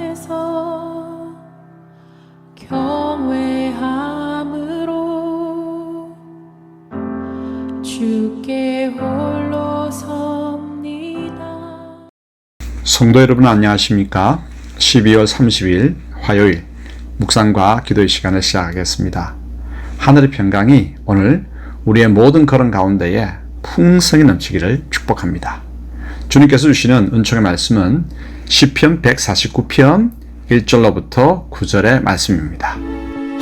앞에서 경외함으로 주께 홀로 섭니다. 성도 여러분 안녕하십니까? 12월 30일 화요일 묵상과 기도의 시간을 시작하겠습니다. 하늘의 평강이 오늘 우리의 모든 걸음 가운데에 풍성히 넘치기를 축복합니다. 주님께서 주시는 은총의 말씀은 시편 149편 1절로부터 9절의 말씀입니다.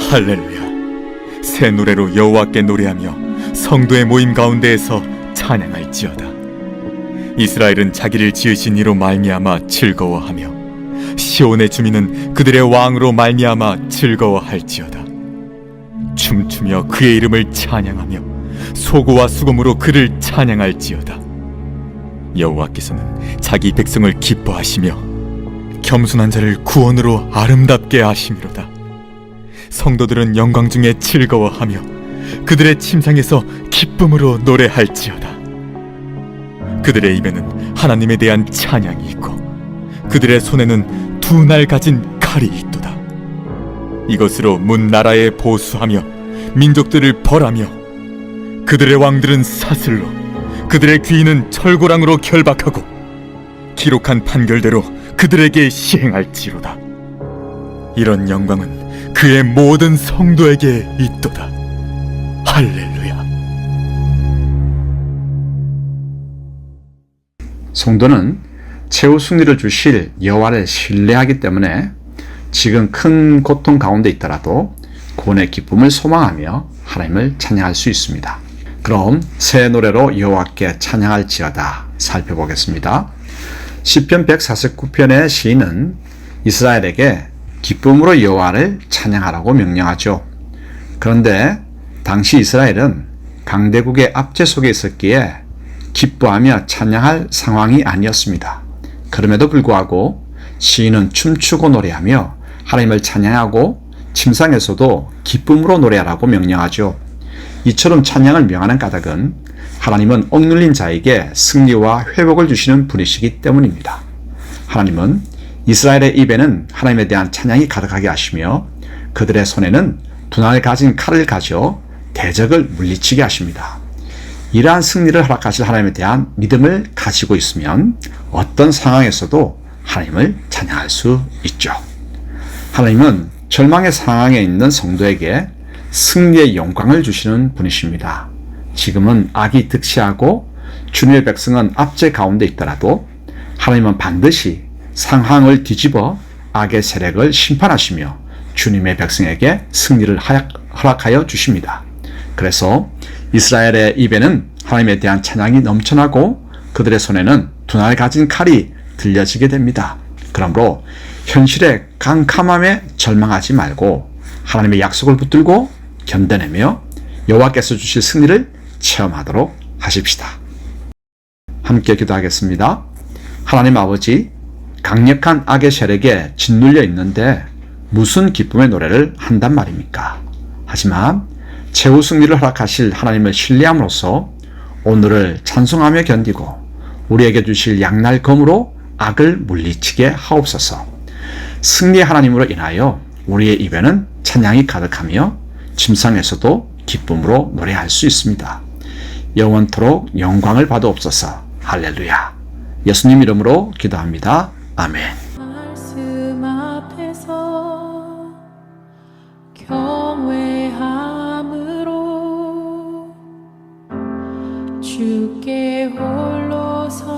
할렐루야. 새 노래로 여호와께 노래하며 성도의 모임 가운데에서 찬양할지어다. 이스라엘은 자기를 지으신 이로 말미암아 즐거워하며 시온의 주민은 그들의 왕으로 말미암아 즐거워할지어다. 춤추며 그의 이름을 찬양하며 소고와 수금으로 그를 찬양할지어다 여호와께서는 자기 백성을 기뻐하시며 겸손한 자를 구원으로 아름답게 하심이로다 성도들은 영광 중에 즐거워하며 그들의 침상에서 기쁨으로 노래할지어다. 그들의 입에는 하나님에 대한 찬양이 있고 그들의 손에는 두 날 가진 칼이 있도다. 이것으로 문 나라에 보수하며 민족들을 벌하며 그들의 왕들은 사슬로 그들의 귀인은 철고랑으로 결박하고 기록한 판결대로 그들에게 시행할지로다. 이런 영광은 그의 모든 성도에게 있도다. 할렐루야. 성도는 최후 승리를 주실 여호와를 신뢰하기 때문에 지금 큰 고통 가운데 있더라도 구원의 기쁨을 소망하며 하나님을 찬양할 수 있습니다. 그럼 새 노래로 여호와께 찬양할지어다 살펴보겠습니다. 시편 149편의 시인은 이스라엘에게 기쁨으로 여호와를 찬양하라고 명령하죠. 그런데 당시 이스라엘은 강대국의 압제 속에 있었기에 기뻐하며 찬양할 상황이 아니었습니다. 그럼에도 불구하고 시인은 춤추고 노래하며 하나님을 찬양하고 침상에서도 기쁨으로 노래하라고 명령하죠. 이처럼 찬양을 명하는 까닭은 하나님은 억눌린 자에게 승리와 회복을 주시는 분이시기 때문입니다. 하나님은 이스라엘의 입에는 하나님에 대한 찬양이 가득하게 하시며 그들의 손에는 분할 가진 칼을 가져 대적을 물리치게 하십니다. 이러한 승리를 허락하실 하나님에 대한 믿음을 가지고 있으면 어떤 상황에서도 하나님을 찬양할 수 있죠. 하나님은 절망의 상황에 있는 성도에게 승리의 영광을 주시는 분이십니다. 지금은 악이 득세하고 주님의 백성은 압제 가운데 있더라도 하나님은 반드시 상황을 뒤집어 악의 세력을 심판하시며 주님의 백성에게 승리를 허락하여 주십니다. 그래서 이스라엘의 입에는 하나님에 대한 찬양이 넘쳐나고 그들의 손에는 두 날 가진 칼이 들려지게 됩니다. 그러므로 현실의 캄캄함에 절망하지 말고 하나님의 약속을 붙들고 견뎌내며 여호와께서 주실 승리를 체험하도록 하십시다. 함께 기도하겠습니다. 하나님 아버지, 강력한 악의 세력에 짓눌려 있는데 무슨 기쁨의 노래를 한단 말입니까? 하지만 최후 승리를 허락하실 하나님을 신뢰함으로써 오늘을 찬송하며 견디고 우리에게 주실 양날 검으로 악을 물리치게 하옵소서. 승리의 하나님으로 인하여 우리의 입에는 찬양이 가득하며 침상에서도 기쁨으로 노래할 수 있습니다. 영원토록 영광을 받아옵소서. 할렐루야. 예수님 이름으로 기도합니다. 아멘. 주께 홀로 섭니다.